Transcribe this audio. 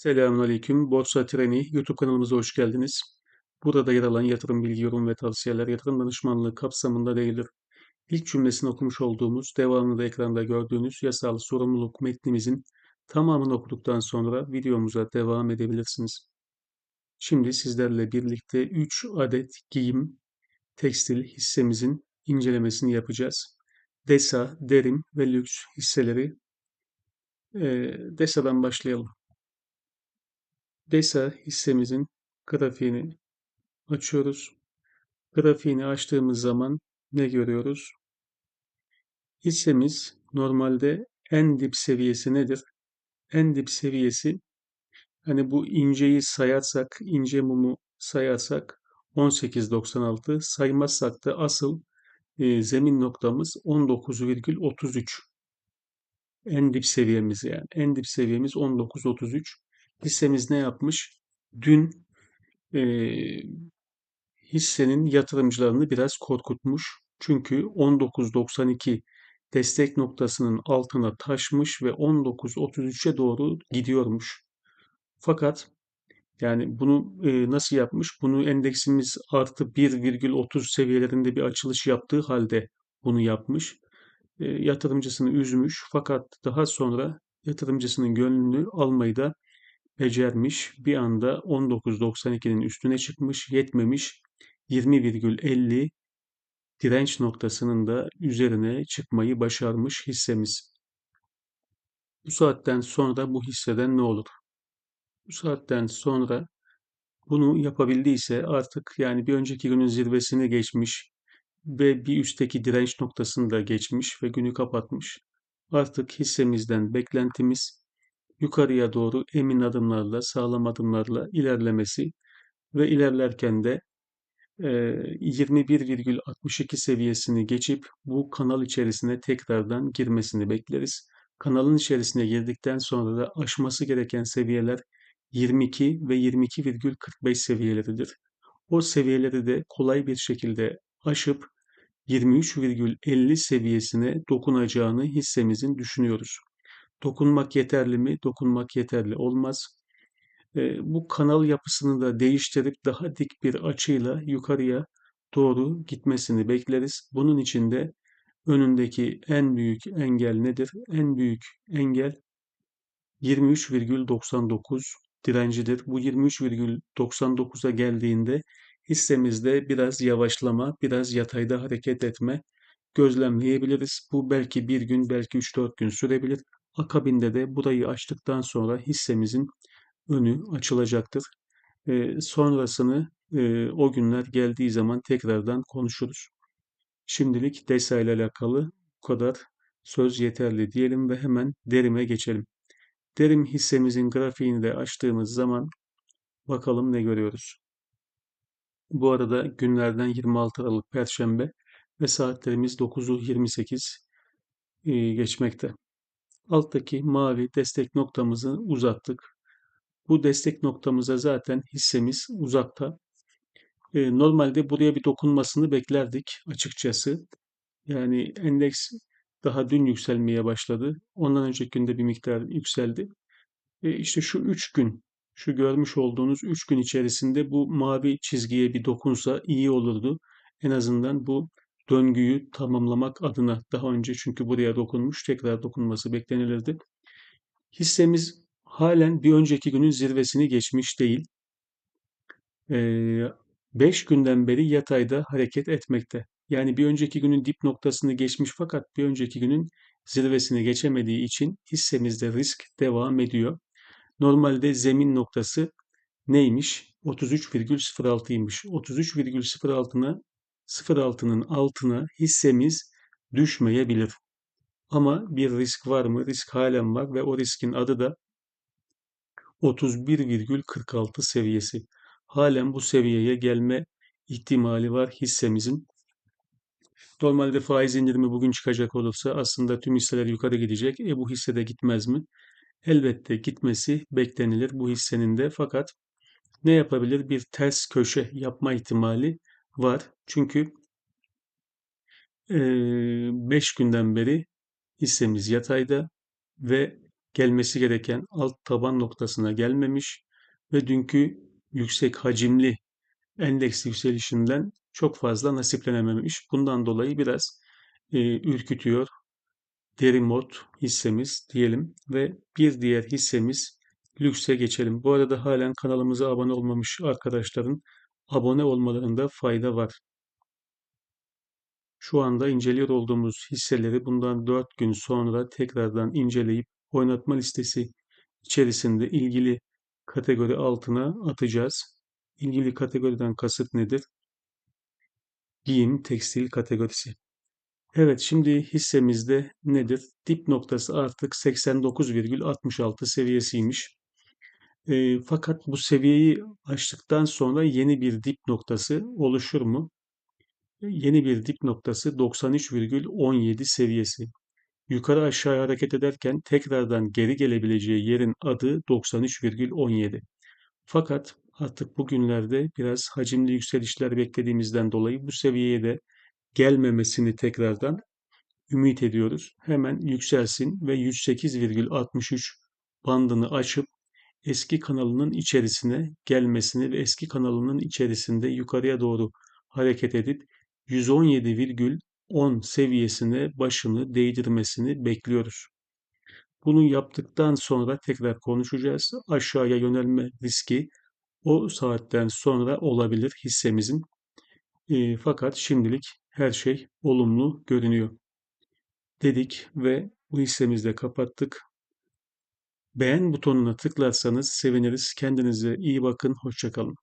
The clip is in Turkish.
Selamünaleyküm. Borsa Treni YouTube kanalımıza hoş geldiniz. Burada yer alan yatırım bilgi, yorum ve tavsiyeler yatırım danışmanlığı kapsamında değildir. İlk cümlesini okumuş olduğumuz, devamını da ekranda gördüğünüz yasal sorumluluk metnimizin tamamını okuduktan sonra videomuza devam edebilirsiniz. Şimdi sizlerle birlikte 3 adet giyim tekstil hissemizin incelemesini yapacağız. Desa, Derim ve Lüks hisseleri. Ee, Desa'dan başlayalım. DESA hissemizin grafiğini açıyoruz. Grafiğini açtığımız zaman ne görüyoruz? Hissemiz normalde en dip seviyesi nedir? En dip seviyesi hani bu inceyi sayarsak, ince mumu sayarsak 18.96 saymazsak da asıl e, zemin noktamız 19,33 en dip seviyemiz yani. En dip seviyemiz 19.33 hissemiz ne yapmış? Dün e, hissenin yatırımcılarını biraz korkutmuş. Çünkü 19.92 destek noktasının altına taşmış ve 19.33'e doğru gidiyormuş. Fakat yani bunu e, nasıl yapmış? Bunu endeksimiz artı 1,30 seviyelerinde bir açılış yaptığı halde bunu yapmış. E, yatırımcısını üzmüş fakat daha sonra yatırımcısının gönlünü almayı da becermiş. Bir anda 19.92'nin üstüne çıkmış, yetmemiş. 20,50 direnç noktasının da üzerine çıkmayı başarmış hissemiz. Bu saatten sonra bu hisseden ne olur? Bu saatten sonra bunu yapabildiyse artık yani bir önceki günün zirvesini geçmiş ve bir üstteki direnç noktasını da geçmiş ve günü kapatmış. Artık hissemizden beklentimiz yukarıya doğru emin adımlarla, sağlam adımlarla ilerlemesi ve ilerlerken de 21,62 seviyesini geçip bu kanal içerisine tekrardan girmesini bekleriz. Kanalın içerisine girdikten sonra da aşması gereken seviyeler 22 ve 22,45 seviyeleridir. O seviyeleri de kolay bir şekilde aşıp 23,50 seviyesine dokunacağını hissemizin düşünüyoruz. Dokunmak yeterli mi? Dokunmak yeterli olmaz. Bu kanal yapısını da değiştirip daha dik bir açıyla yukarıya doğru gitmesini bekleriz. Bunun için de önündeki en büyük engel nedir? En büyük engel 23,99 direncidir. Bu 23,99'a geldiğinde hissemizde biraz yavaşlama, biraz yatayda hareket etme gözlemleyebiliriz. Bu belki bir gün, belki 3-4 gün sürebilir. Akabinde de burayı açtıktan sonra hissemizin önü açılacaktır. E, sonrasını e, o günler geldiği zaman tekrardan konuşuruz. Şimdilik DESA ile alakalı bu kadar söz yeterli diyelim ve hemen derime geçelim. Derim hissemizin grafiğini de açtığımız zaman bakalım ne görüyoruz. Bu arada günlerden 26 Aralık Perşembe ve saatlerimiz 9'u 28 e, geçmekte alttaki mavi destek noktamızı uzattık. Bu destek noktamıza zaten hissemiz uzakta. E, normalde buraya bir dokunmasını beklerdik açıkçası. Yani endeks daha dün yükselmeye başladı. Ondan önceki günde bir miktar yükseldi. E, işte şu 3 gün, şu görmüş olduğunuz 3 gün içerisinde bu mavi çizgiye bir dokunsa iyi olurdu. En azından bu döngüyü tamamlamak adına daha önce çünkü buraya dokunmuş tekrar dokunması beklenilirdi. Hissemiz halen bir önceki günün zirvesini geçmiş değil. 5 ee, günden beri yatayda hareket etmekte. Yani bir önceki günün dip noktasını geçmiş fakat bir önceki günün zirvesini geçemediği için hissemizde risk devam ediyor. Normalde zemin noktası neymiş? 33,06'ymış. 33,06'ına 0.6'nın altına hissemiz düşmeyebilir. Ama bir risk var mı? Risk halen var ve o riskin adı da 31,46 seviyesi. Halen bu seviyeye gelme ihtimali var hissemizin. Normalde faiz indirimi bugün çıkacak olursa aslında tüm hisseler yukarı gidecek. E bu hisse de gitmez mi? Elbette gitmesi beklenilir bu hissenin de fakat ne yapabilir? Bir ters köşe yapma ihtimali var. Çünkü 5 günden beri hissemiz yatayda ve gelmesi gereken alt taban noktasına gelmemiş ve dünkü yüksek hacimli endeks yükselişinden çok fazla nasiplenememiş. Bundan dolayı biraz e, ürkütüyor Derimod hissemiz diyelim ve bir diğer hissemiz Lüks'e geçelim. Bu arada halen kanalımıza abone olmamış arkadaşların abone olmalarında fayda var. Şu anda inceliyor olduğumuz hisseleri bundan 4 gün sonra tekrardan inceleyip oynatma listesi içerisinde ilgili kategori altına atacağız. İlgili kategoriden kasıt nedir? Giyim, tekstil kategorisi. Evet, şimdi hissemizde nedir? Dip noktası artık 89,66 seviyesiymiş. E, fakat bu seviyeyi aştıktan sonra yeni bir dip noktası oluşur mu? Yeni bir dip noktası 93,17 seviyesi. Yukarı aşağı hareket ederken tekrardan geri gelebileceği yerin adı 93,17. Fakat artık bugünlerde biraz hacimli yükselişler beklediğimizden dolayı bu seviyeye de gelmemesini tekrardan ümit ediyoruz. Hemen yükselsin ve 108,63 bandını aşıp eski kanalının içerisine gelmesini ve eski kanalının içerisinde yukarıya doğru hareket edip 117,10 seviyesine başını değdirmesini bekliyoruz. Bunu yaptıktan sonra tekrar konuşacağız. Aşağıya yönelme riski o saatten sonra olabilir hissemizin. E, fakat şimdilik her şey olumlu görünüyor dedik ve bu hissemizi de kapattık. Beğen butonuna tıklarsanız seviniriz. Kendinize iyi bakın. Hoşçakalın.